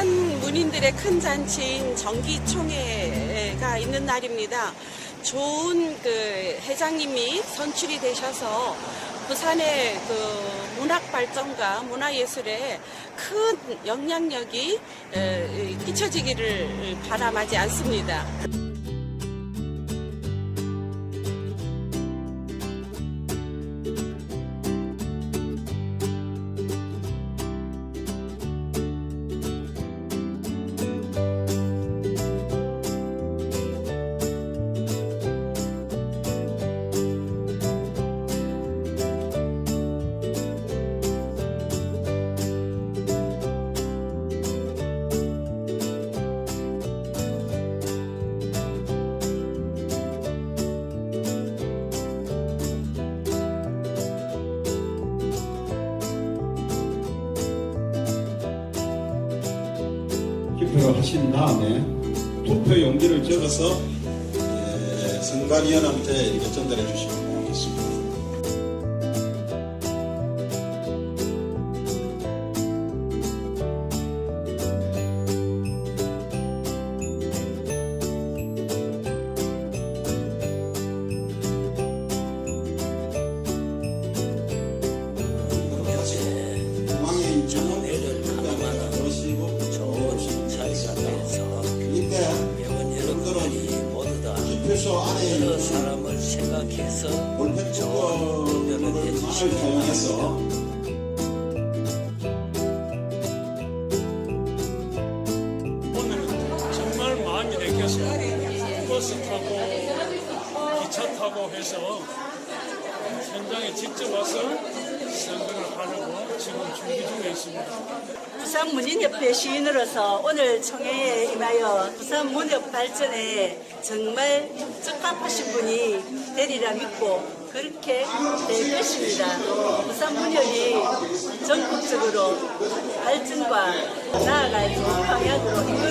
부산 문인들의 큰 잔치인 정기총회가 있는 날입니다. 좋은 그 회장님이 선출이 되셔서 부산의 그 문학 발전과 문화예술에 큰 영향력이 에, 끼쳐지기를 바람하지 않습니다. 투표를 하신 다음에 투표 용지를 적어서 예, 선관위원한테 이렇게 전달해 주시면 고맙겠습니다. 모두 다 여러 있는 사람을 생각해서 좋은 투표를 해주시기 오늘 정말 마음이 내켜서 버스 타고 기차 타고 해서 현장에 직접 와서 지금 준비 중에 있습니다. 부산 문인협회 시인으로서 오늘 총회에 임하여 부산 문협 발전에 정말 적합하신 분이 되리라 믿고 그렇게 될 것입니다. 부산 문협이 전국적으로 발전과 나아갈 방향으로